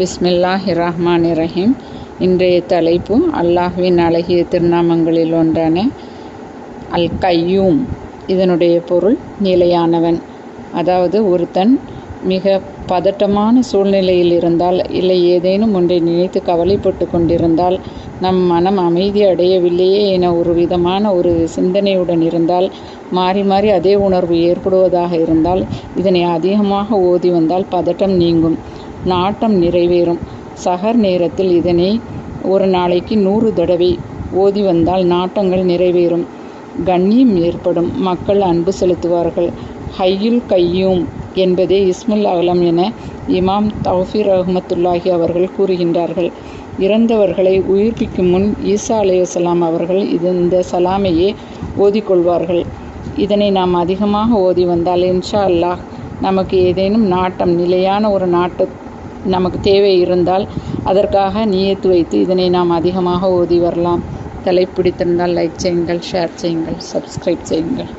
பிஸ்மில்லாஹ் ரஹ்மான் ரஹீம் இன்றைய தலைப்பு அல்லாஹ்வின் அழகிய திருநாமங்களில் ஒன்றான அல் கையூம் இதனுடைய பொருள் நிலையானவன். அதாவது ஒருத்தன் மிக பதட்டமான சூழ்நிலையில் இருந்தால் இல்லை ஏதேனும் ஒன்றை நினைத்து கவலைப்பட்டு கொண்டிருந்தால் நம் மனம் அமைதி அடையவில்லையே என ஒரு விதமான ஒரு சிந்தனையுடன் இருந்தால் மாறி மாறி அதே உணர்வு ஏற்படுவதாக இருந்தால் இதனை அதிகமாக ஓதி வந்தால் பதட்டம் நீங்கும். நாட்டம் நிறைவேறும். சகர் நேரத்தில் இதனை ஒரு நாளைக்கு நூறு தடவை ஓதி வந்தால் நாட்டங்கள் நிறைவேறும். கண்ணியம் ஏற்படும். மக்கள் அன்பு செலுத்துவார்கள். ஹையுல் கையூம் என்பதே இஸ்முல் அகலம் என இமாம் தௌஃபீர் அஹமத்துல்லாஹி அவர்கள் கூறுகின்றார்கள். இறந்தவர்களை உயிர்ப்பிக்கும் முன் ஈசா அலையுசலாம் அவர்கள் இது இந்த சலாமையே ஓதிக்கொள்வார்கள். இதனை நாம் அதிகமாக ஓதி வந்தால் இன்ஷா அல்லாஹ் நமக்கு ஏதேனும் நாட்டம் நிலையான ஒரு நாட்டு நமக்கு தேவை இருந்தால் அதற்காக நியத்து வைத்து இதனை நாம் அதிகமாக ஓதி வரலாம். தலை பிடித்திருந்தால் லைக் செய்யுங்கள் ஷேர் செய்யுங்கள் சப்ஸ்கிரைப் செய்யுங்கள்.